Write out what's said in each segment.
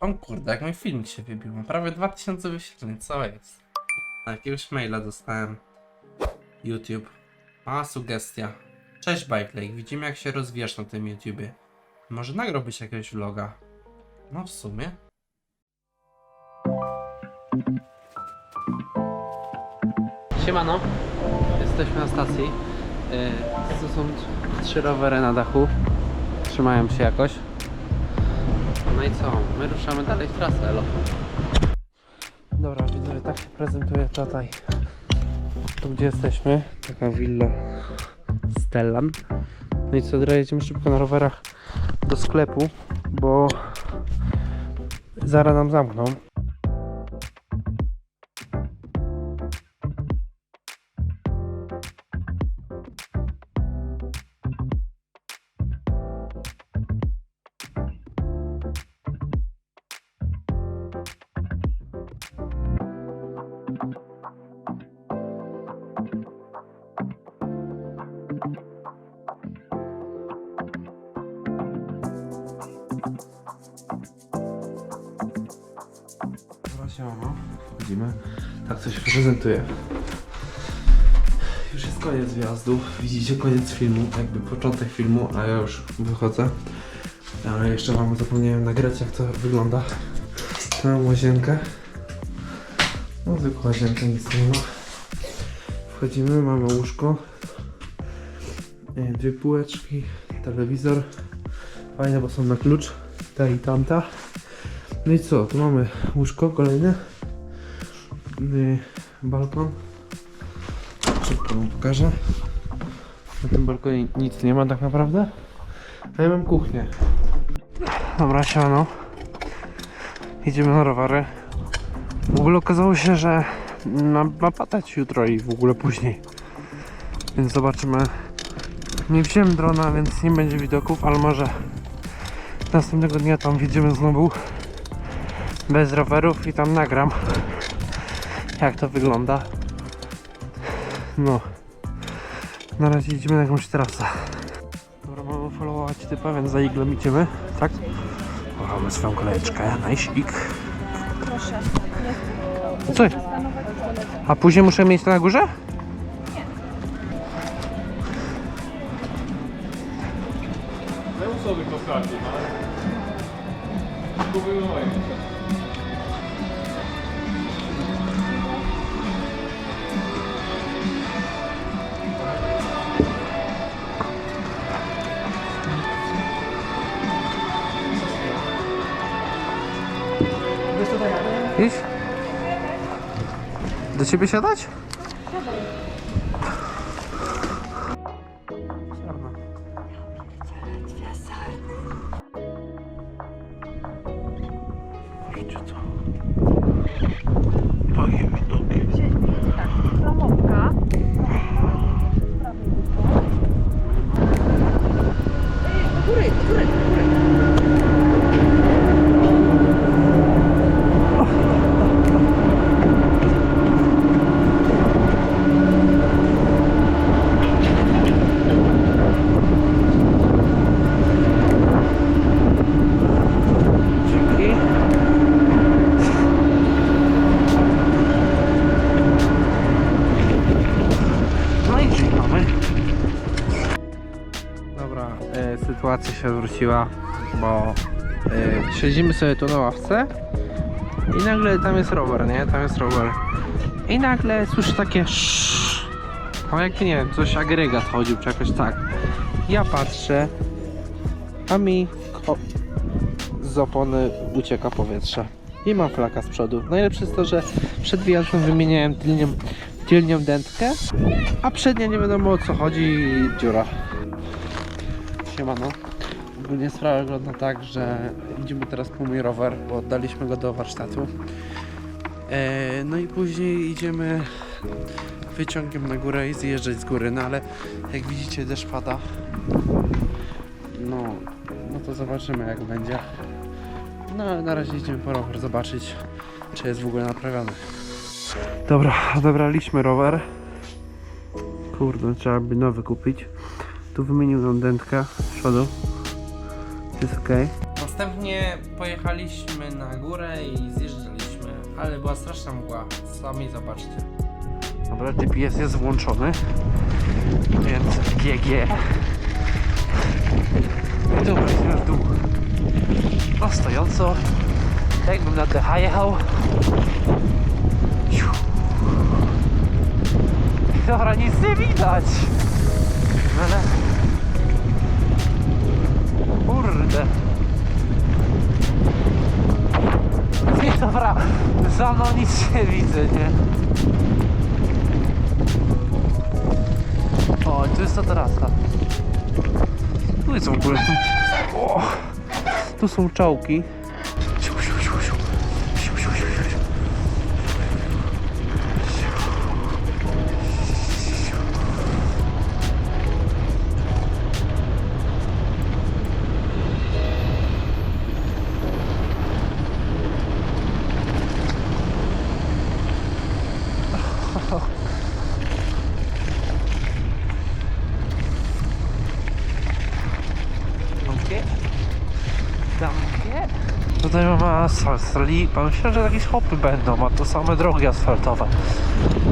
O kurde, jak mój film się wybił. Mam prawie 2000 wyświetleń, co jest? Na jakiegoś maila dostałem. YouTube. Mała sugestia. Cześć Bike Lake, widzimy jak się rozwijasz na tym YouTubie. Może nagrałbyś jakiegoś vloga? No w sumie. Siemano, jesteśmy na stacji. Yy, To są trzy rowery na dachu. Trzymają się jakoś. No i co? My ruszamy dalej w trasę, elo. Dobra, widzowie, tak się prezentuje tutaj. Tu gdzie jesteśmy, taka willa Stellan. No i co, teraz jedziemy szybko na rowerach do sklepu, bo zaraz nam zamkną. Wchodzimy. Tak coś prezentuje. Już jest koniec wjazdu. Widzicie koniec filmu, jakby początek filmu, a ja już wychodzę. Ale jeszcze wam zapomniałem nagrać jak to wygląda. Tu łazienkę. No zwykła łazienka, nic nie ma. Wchodzimy, mamy łóżko. E, Dwie półeczki, telewizor. Fajne, bo są na klucz. Ta i tamta. No i co? Tu mamy łóżko kolejne. Yy, balkon. Szybko wam pokażę. Na tym balkonie nic nie ma tak naprawdę. A ja mam kuchnię. Dobra, siano. Idziemy na rowery. W ogóle okazało się, że ma, ma jutro i w ogóle później. Więc zobaczymy. Nie wziąłem drona, więc nie będzie widoków, ale może następnego dnia tam wjedziemy znowu bez rowerów i tam nagram jak to wygląda. No. Na razie idziemy na jakąś trasę. Dobra, mamy followować typa, więc za iglem idziemy, tak? Mamy swoją kolejeczkę, najsik. Proszę. No co? A później muszę mieć to na górze? sobie ciebie siadać? Sytuacja się odwróciła, bo e, siedzimy sobie tu na ławce i nagle tam jest rower, nie? Tam jest rower. I nagle słyszę takie szsz. No jak nie wiem, coś agregat chodził czy jakoś tak. Ja patrzę, a mi z opony ucieka powietrze. I mam flaka z przodu. Najlepsze jest to, że przed wyjazdem wymieniałem tylnią, tylnią dętkę, a przednia nie wiadomo o co chodzi dziura. Siemano. Ogólnie sprawa wygląda tak, że idziemy teraz po mój rower, bo oddaliśmy go do warsztatu. E, no i później idziemy wyciągiem na górę i zjeżdżać z góry, no ale jak widzicie deszcz pada. No, no to zobaczymy jak będzie. No ale na razie idziemy po rower zobaczyć, czy jest w ogóle naprawiony. Dobra, odebraliśmy rower. Kurde, trzeba by nowy kupić. Tu wymienił tą dętkę z przodu. Jest ok. Następnie pojechaliśmy na górę i zjeżdżaliśmy, ale była straszna mgła. Sami zobaczcie. Dobra, GPS jest włączony, więc GG. I tu wrócimy w dół. No stojąco, jakbym na DH jechał. Dobra, nic nie widać. Ale... Kurde. Nie, dobra, za mną nic nie widzę, nie? O, tu jest ta terasa. Tu jest w ogóle. O, tu są czołki. Mamy asfalt, stali. Myślałem, że jakieś hopy będą, a to same drogi asfaltowe.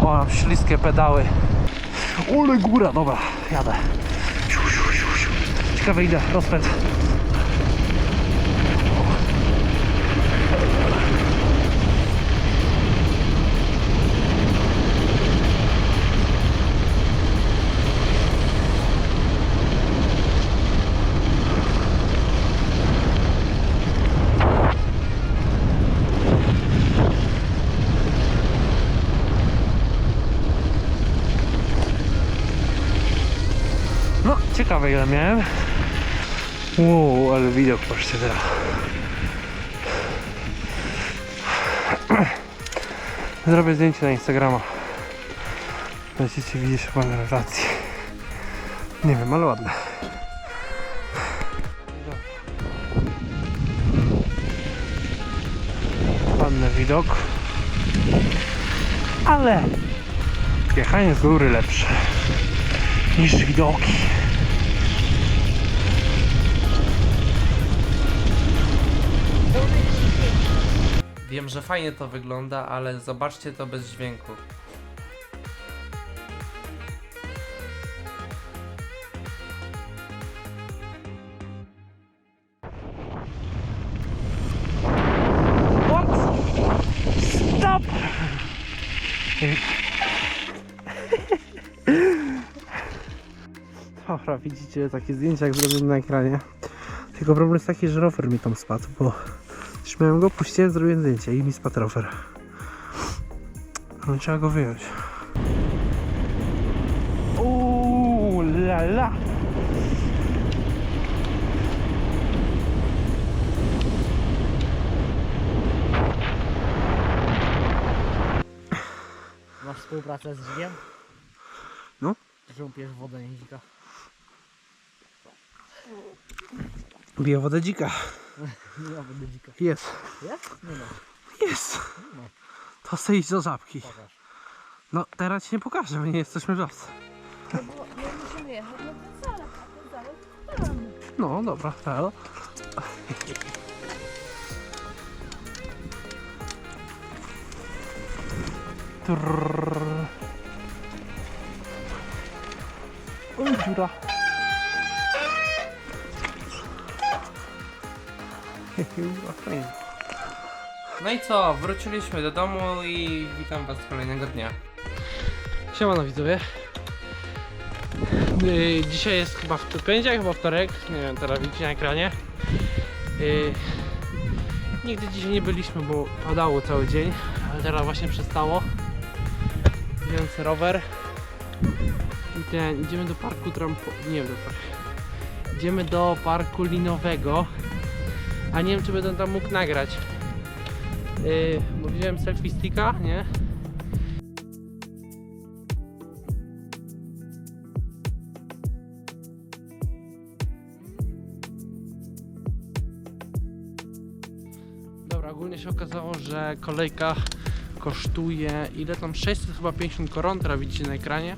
Mam śliskie pedały. Ole góra, dobra, jadę. Ciekawe ile, rozpęd. No, ciekawe ile miałem. Wow, ale widok, patrzcie teraz. Zrobię zdjęcie na Instagrama. Będziecie widzieć chyba na relacji. Nie wiem, ale ładne. Ładny widok. Ale jechanie z góry lepsze niż widoki. Wiem, że fajnie to wygląda, ale zobaczcie to bez dźwięku. Stop! Dobra, widzicie takie zdjęcia jak zrobiłem na ekranie. Tylko problem jest taki, że rower mi tam spadł, bo już miałem go, puściłem, zrobiłem zdjęcie i mi spadł rower. No trzeba go wyjąć. Uuu, la la! Masz współpracę z Żygiem? No. Żąpiesz wodę niedzika. Bije wodę dzika. Nie ma wody dzika. Jest. Jest? Nie ma. Jest. No. To chce iść do żabki. Pokaż. No teraz ci nie pokażę, bo nie jesteśmy w las. No bo my musimy jechać na ten zalew, a ten zalew. No dobra, halo. Trrr. Oj, dziura. Fajnie. No i co, wróciliśmy do domu i witam was kolejnego dnia. Siemano widzowie. Yy, dzisiaj jest chyba w poniedziałek, chyba wtorek. Nie wiem, teraz widzicie na ekranie. Yy, nigdy dzisiaj nie byliśmy, bo padało cały dzień, ale teraz właśnie przestało. Więc rower. I ten, idziemy do parku trampo... Nie wiem, do parku. Idziemy do parku linowego. A nie wiem, czy będę tam mógł nagrać. Yy, bo wziąłem selfie sticka, nie? Dobra, ogólnie się okazało, że kolejka kosztuje ile tam 600 chyba 50 koron, teraz widzicie na ekranie,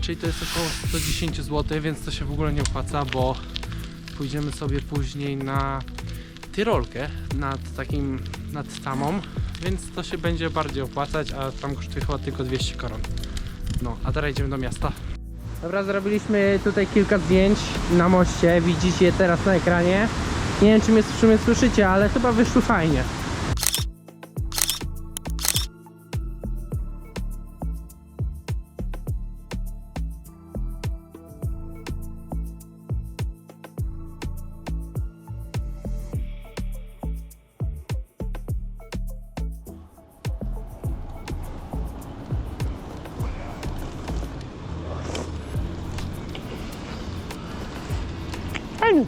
czyli to jest około 110 zł, więc to się w ogóle nie opłaca, bo pójdziemy sobie później na tyrolkę nad takim, nad tamą, więc to się będzie bardziej opłacać, a tam kosztuje chyba tylko 200 koron. No, a teraz idziemy do miasta. Dobra, zrobiliśmy tutaj kilka zdjęć na moście, widzicie je teraz na ekranie. Nie wiem, czy mnie w słyszycie, ale chyba wyszły fajnie.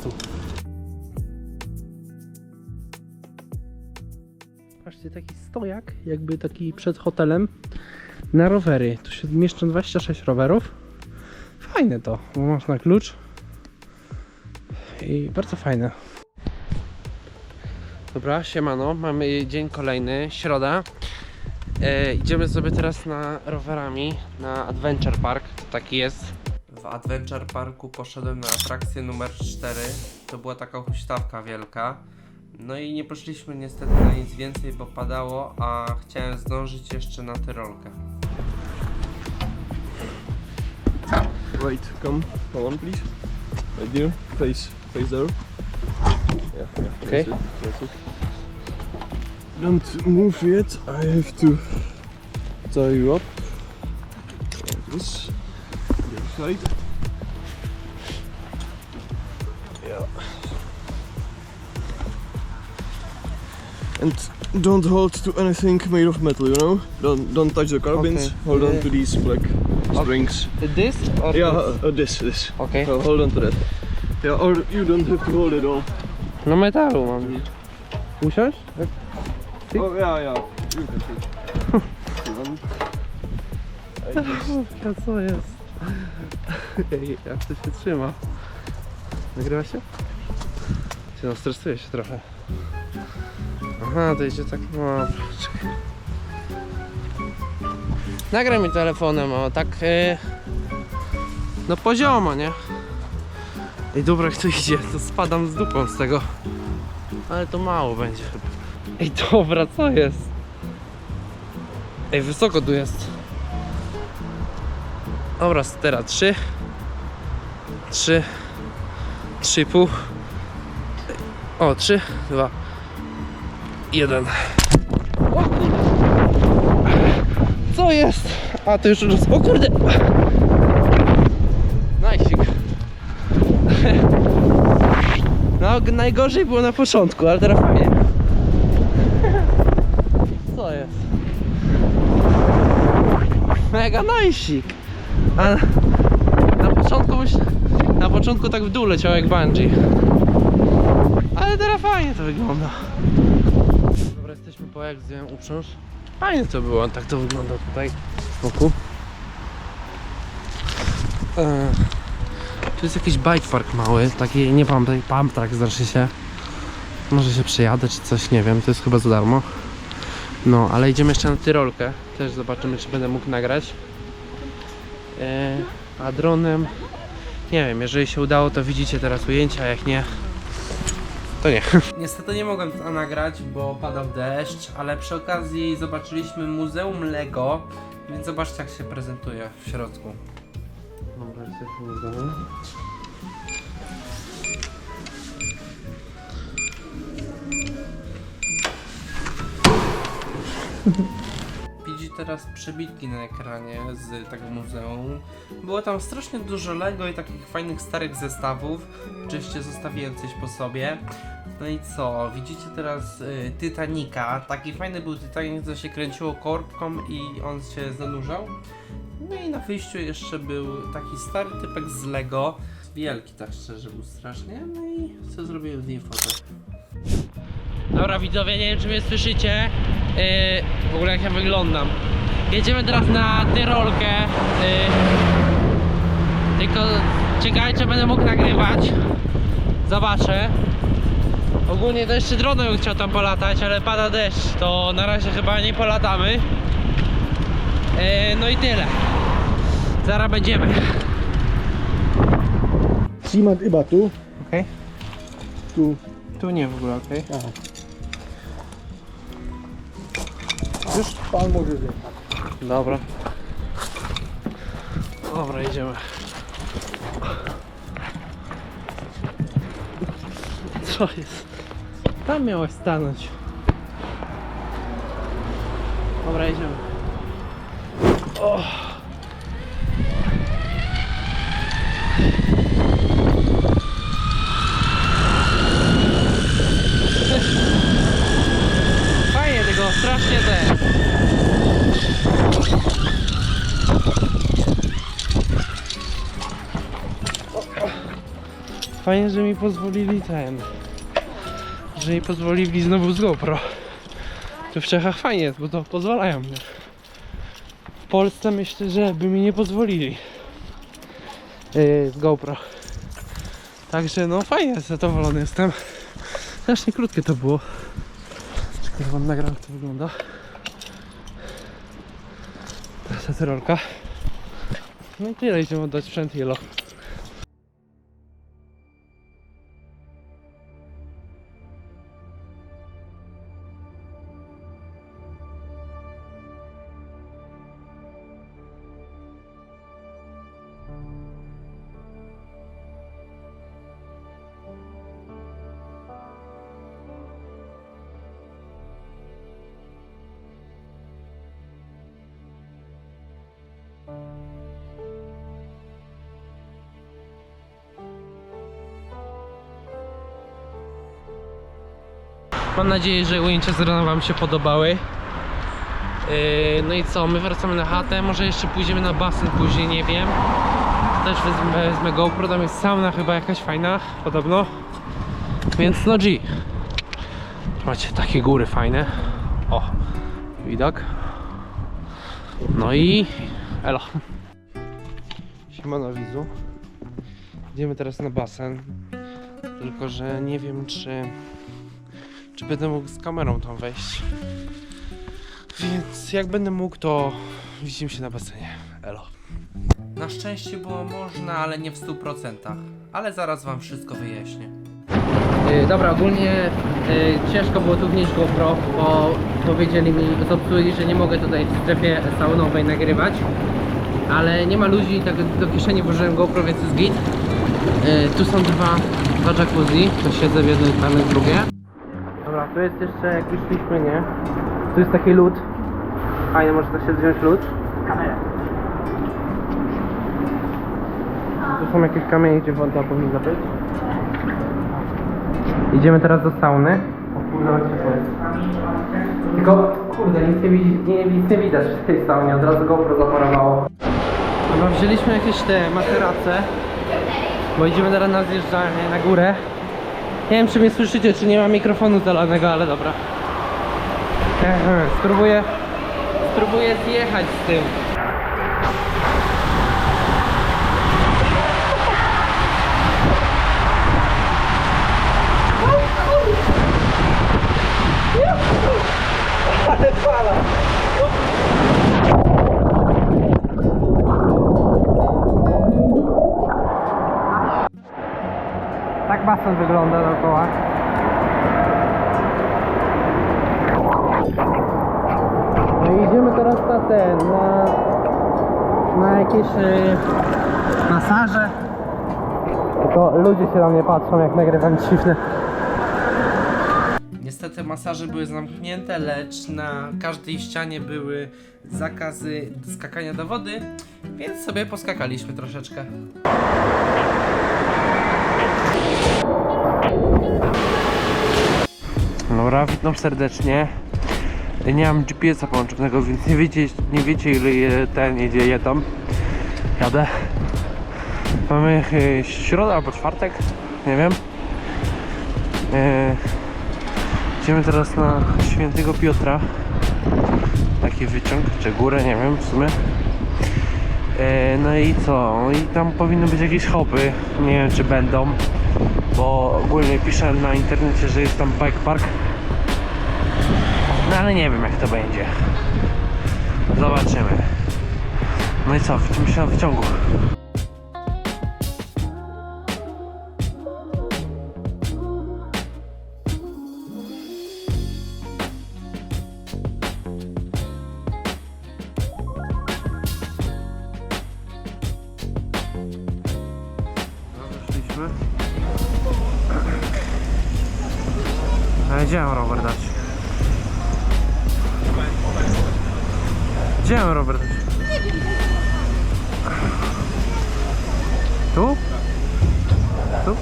Tu. Patrzcie, taki stojak, jakby taki przed hotelem na rowery. Tu się mieszczą 26 rowerów. Fajne to, bo masz na klucz. I bardzo fajne. Dobra, siemano, mamy dzień kolejny, środa. E, idziemy sobie teraz na rowerami na Adventure Park, to taki jest. W Adventure Parku poszedłem na atrakcję numer 4. To była taka huśtawka wielka. No i nie poszliśmy niestety na nic więcej, bo padało, a chciałem zdążyć jeszcze na tyrolkę. Wait, come, come on, please. Right here, face, face there. Yeah, yeah. Okay. That's it, that's it. Don't move yet. I have to tie you up. Like this. The other side. And don't hold to anything made of metal, you know. Don't don't touch the carbines. Okay. Hold on to these black springs. This or Yeah, uh, uh, this, this. Okay. So hold on to that. Yeah, or you don't have to hold it all. No metalu mam. Usiąść? Ty? Oh yeah, yeah. You can. Like this. A co jest? Ej, jak to się trzyma? Nagrywa się? Cię no, stresuje się trochę. Aha, to idzie tak, czekaj. Nagraj mi telefonem, o, tak, yy, no poziomo, nie? Ej, dobra, jak to idzie, to spadam z dupą z tego. Ale to mało będzie chyba. Ej, dobra, co jest? Ej, wysoko tu jest. Dobra, teraz trzy, trzy, trzy i pół. O, trzy, dwa, jeden. Co jest? A, to już raz. O kurde! Najsik. No, najgorzej było na początku, ale teraz fajnie. Co jest? Mega najsik. A na początku myśl... Na początku tak w dół leciał jak bungee. Ale teraz fajnie to wygląda. Po jak zdjąłem uprząż. Fajnie to było, tak to wygląda tutaj z boku. Eee, tu jest jakiś bike park mały, taki, nie pamiętam, pump track znaczy się. Może się przejadę czy coś, nie wiem, to jest chyba za darmo. No, ale idziemy jeszcze na Tyrolkę. Też zobaczymy, czy będę mógł nagrać. E, a dronem nie wiem, jeżeli się udało to widzicie teraz ujęcia, jak nie to nie. Niestety nie mogłem to nagrać, bo padał deszcz, ale przy okazji zobaczyliśmy Muzeum Lego, więc zobaczcie jak się prezentuje w środku. Dobra, jesteśmy w domu. Widzi teraz przebitki na ekranie z tego muzeum. Było tam strasznie dużo Lego i takich fajnych starych zestawów. Oczywiście zostawiłem coś po sobie. No i co? Widzicie teraz y, Titanica. Taki fajny był Titanic, co się kręciło korbką i on się zanurzał. No i na wyjściu jeszcze był taki stary typek z Lego. Wielki tak szczerze był strasznie. No i co zrobiłem z nim fotę. Dobra widzowie, nie wiem czy mnie słyszycie. Yy, W ogóle jak ja wyglądam. Jedziemy teraz na Tyrolkę yy, Tylko ciekawe czy będę mógł nagrywać. Zobaczę. Ogólnie to jeszcze dronem bym chciał tam polatać, ale pada deszcz To na razie chyba nie polatamy. Yy, No i tyle. Zaraz będziemy. Trzymać chyba tu. Okej. Tu. Tu nie w ogóle, okej? Już pan może zjechać. Dobra. Dobra, idziemy. Co jest? Tam miałeś stanąć. Dobra, idziemy. O. Fajnie tego, strasznie te. Fajnie, że mi pozwolili ten. Że mi pozwolili znowu z GoPro. Tu w Czechach fajnie jest, bo to pozwalają mnie. W Polsce myślę, że by mi nie pozwolili. Yy, z GoPro. Także no fajnie, zadowolony jestem. Strasznie krótkie to było. Czekaj, wam nagram jak to wygląda. Ta rolka. No i tyle, idziemy oddać sprzęt Yellow. Mam nadzieję, że ujęcia z rana Wam się podobały. Yy, no i co, my wracamy na chatę, może jeszcze pójdziemy na basen później, nie wiem. Też wezmę, wezmę GoPro, tam jest sauna chyba jakaś fajna, podobno. Więc no G. Macie takie góry fajne. O, widok. No i elo. Siemano widzu. Idziemy teraz na basen. Tylko, że nie wiem czy czy będę mógł z kamerą tam wejść. Więc jak będę mógł, to widzimy się na basenie. Elo. Na szczęście było można, ale nie w 100%. Ale zaraz wam wszystko wyjaśnię. Yy, dobra, ogólnie yy, ciężko było tu wnieść GoPro, bo powiedzieli mi z obsługi, że nie mogę tutaj w strefie saunowej nagrywać. Ale nie ma ludzi, tak do kieszeni włożyłem GoPro, więc jest git. Yy, tu są dwa, dwa jacuzzi, to siedzę w jednej strony, w drugie. Tu jest jeszcze, jak już szliśmy, nie? Tu jest taki lód. Fajnie, może da się wziąć lód. Tu są jakieś kamienie, gdzie woda powinna być. Idziemy teraz do sauny. O kurde, ale ciepło jest. Tylko, kurde, nic nie, widzi, nie, nic nie widać w tej saunie, od razu GoPro zaparowało. Dobra, wzięliśmy jakieś te materace, bo idziemy teraz na zjeżdżalnię na górę. Nie wiem, czy mnie słyszycie, czy nie ma mikrofonu zalanego, ale dobra. Spróbuję, spróbuję zjechać z tym. Tak basen wygląda dookoła. No i idziemy teraz na ten, na, na jakieś y, masaże. Tylko ludzie się na mnie patrzą jak nagrywam dziwne. Niestety masaże były zamknięte, lecz na każdej ścianie były zakazy skakania do wody, więc sobie poskakaliśmy troszeczkę. Dobra, witam serdecznie. Nie mam GPS-a połączonego, więc nie wiecie, nie wiecie ile ten jedzie je tam. Jadę. Mamy e, środę albo czwartek, nie wiem. E, idziemy teraz na świętego Piotra. Taki wyciąg, czy górę, nie wiem w sumie. E, no i co? I tam powinny być jakieś hopy. Nie wiem czy będą. Bo ogólnie piszę na internecie, że jest tam bike park. No ale nie wiem jak to będzie. Zobaczymy. No i co, w czym w ciągu? No, Wiedziałem rower dać. Gdzie dać? Tu? Tu?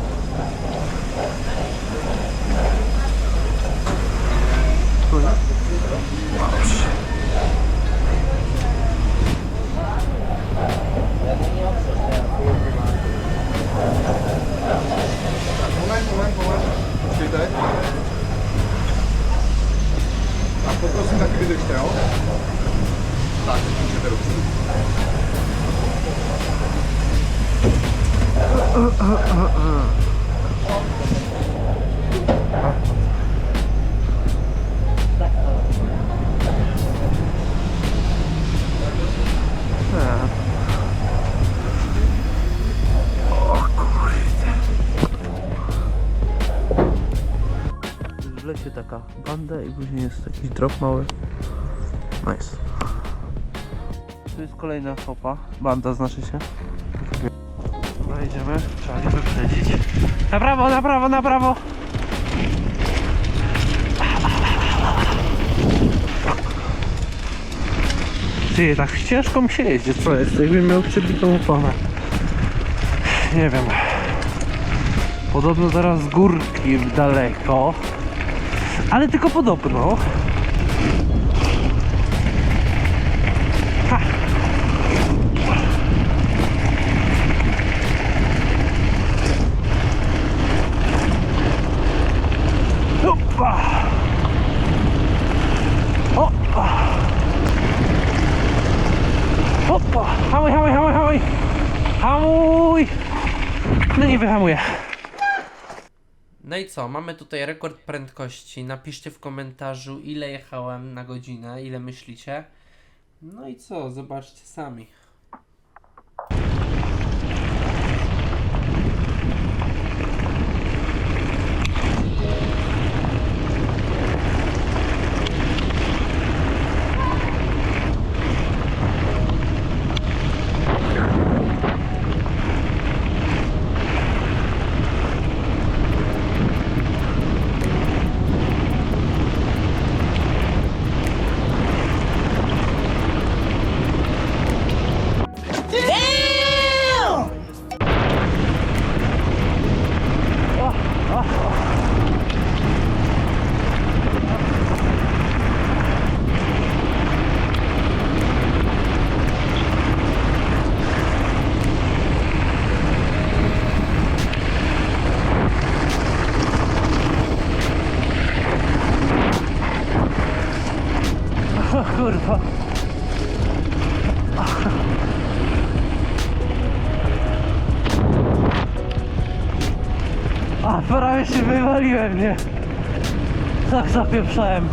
Tu nie? Dobrze. Moment, moment, moment. Počkejte. A poprosím taky vydržte, jo? Tak, můžete ruku. W lesie taka banda i później jest jakiś drop mały. Nice. Tu jest kolejna chopa. Banda znaczy się. Dobra, idziemy. Trzeba ich wyprzedzić. Na prawo, na prawo, na prawo! Ty, tak ciężko mi się jeździ, co jest? Jakbym miał przebitą oponę. Nie wiem. Podobno teraz z górki daleko. Ale tylko podobno. Nie wyhamuję. No i co, mamy tutaj rekord prędkości. Napiszcie w komentarzu, ile jechałem na godzinę, ile myślicie. No i co, zobaczcie sami. Się wywaliłem, nie? Tak zapieprzałem.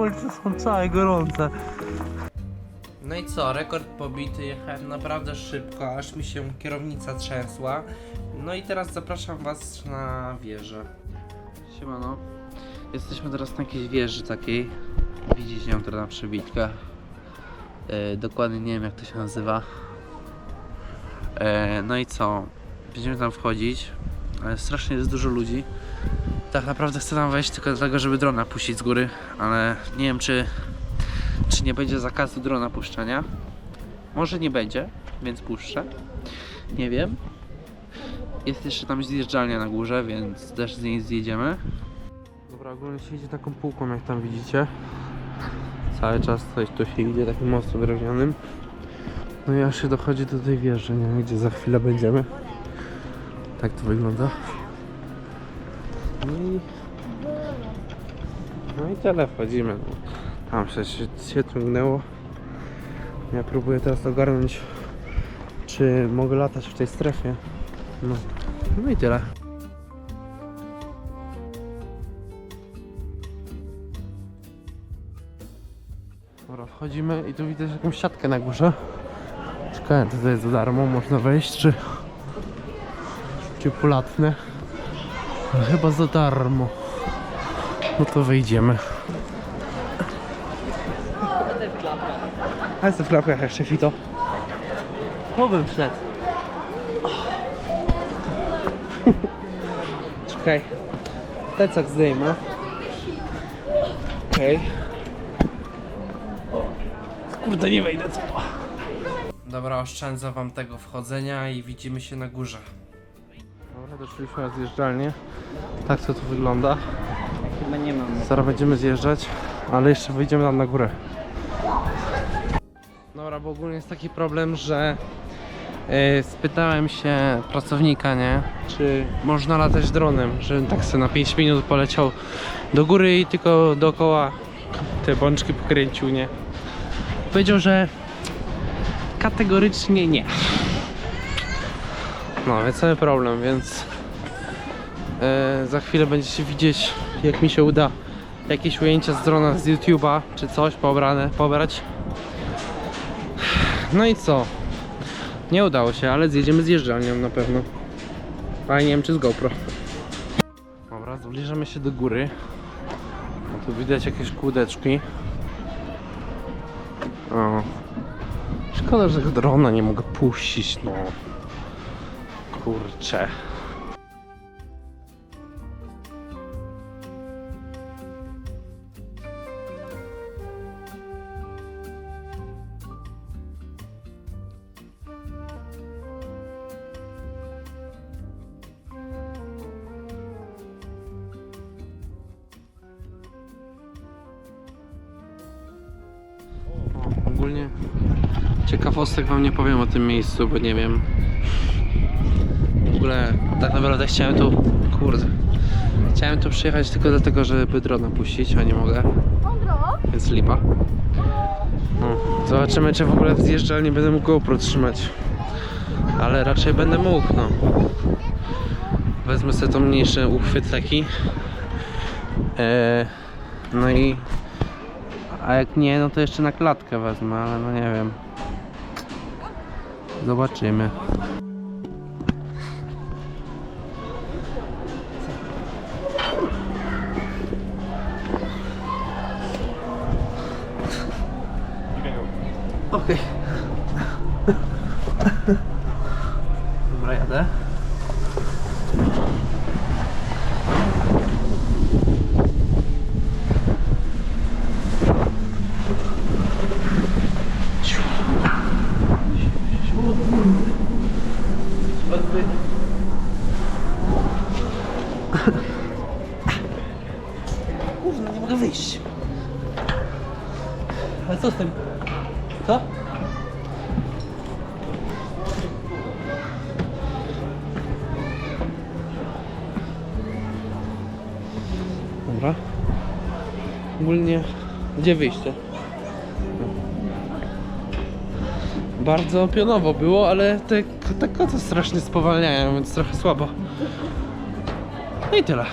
Hamulce są całe gorące. No i co, rekord pobity, jechałem naprawdę szybko, aż mi się kierownica trzęsła. No i teraz zapraszam was na wieżę. Siemano. Jesteśmy teraz na jakiejś wieży takiej. Widzicie ją teraz na przebitkach. E, dokładnie nie wiem jak to się nazywa. E, no i co? Będziemy tam wchodzić. Ale strasznie jest dużo ludzi. Tak naprawdę chcę tam wejść tylko dlatego, żeby drona puścić z góry. Ale nie wiem czy, czy nie będzie zakazu drona puszczania. Może nie będzie, więc puszczę. Nie wiem. Jest jeszcze tam zjeżdżalnia na górze, więc też z niej zjedziemy. Dobra, ogólnie się idzie taką półką, jak tam widzicie. Cały czas coś tu się idzie takim mocno wyrównionym. No i aż się dochodzi do tej wieży, nie wiem, gdzie za chwilę będziemy. Tak to wygląda. No i... No i tyle, wchodzimy. Tam się, się ciągnęło. Ja próbuję teraz ogarnąć, czy mogę latać w tej strefie. No, no i tyle. wchodzimy i tu widać jakąś siatkę na górze. Czekaj, to jest za darmo, można wejść, czy... Czy? No, chyba za darmo. No to wejdziemy. A jestem w klapkach jeszcze, Fito. Tu bym wszedł. Czekaj. Plecak zdejmę. Okej. Kurde, nie wejdę co to. Dobra, oszczędzę wam tego wchodzenia i widzimy się na górze. Doszliśmy na zjeżdżalnię. Tak to tu wygląda. Chyba nie. Zaraz będziemy zjeżdżać, ale jeszcze wyjdziemy tam na górę. Dobra, bo ogólnie jest taki problem, że yy, spytałem się pracownika, nie, czy można latać dronem, żebym tak sobie na 5 minut poleciał do góry i tylko dookoła te bączki pokręcił, nie. Powiedział, że kategorycznie nie. No, więc cały problem, więc yy, za chwilę będziecie widzieć, jak mi się uda jakieś ujęcia z drona z YouTube'a, czy coś pobrane, pobrać. No i co? Nie udało się, ale zjedziemy zjeżdżalnią na pewno. Ale nie wiem czy z GoPro. Dobra, zbliżamy się do góry. No tu widać jakieś kłódeczki. O. Szkoda, że drona nie mogę puścić, no. Kurczę. Ciekawostek wam nie powiem o tym miejscu, bo nie wiem. W ogóle tak naprawdę chciałem tu, kurde, chciałem tu przyjechać tylko dlatego, żeby drona puścić, a nie mogę, więc lipa. No, zobaczymy czy w ogóle w zjeżdżalni będę mógł GoPro trzymać. Ale raczej będę mógł, no. Wezmę sobie to mniejszy uchwyt taki. Eee, no i a jak nie, no to jeszcze na klatkę wezmę, ale no nie wiem. Zobaczymy. Kurwa, nie mogę wyjść. Ale co z tym? Co? Dobra. Ogólnie, gdzie wyjście? Bardzo pionowo było, ale te, te koce strasznie spowalniają, więc trochę słabo. No i tyle.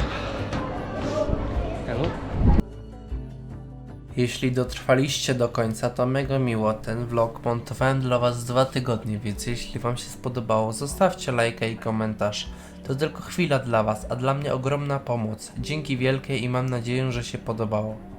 Jeśli dotrwaliście do końca, to mega miło. Ten vlog montowałem dla Was dwa tygodnie, więc jeśli Wam się spodobało, zostawcie lajka i komentarz. To tylko chwila dla Was, a dla mnie ogromna pomoc. Dzięki wielkie i mam nadzieję, że się podobało.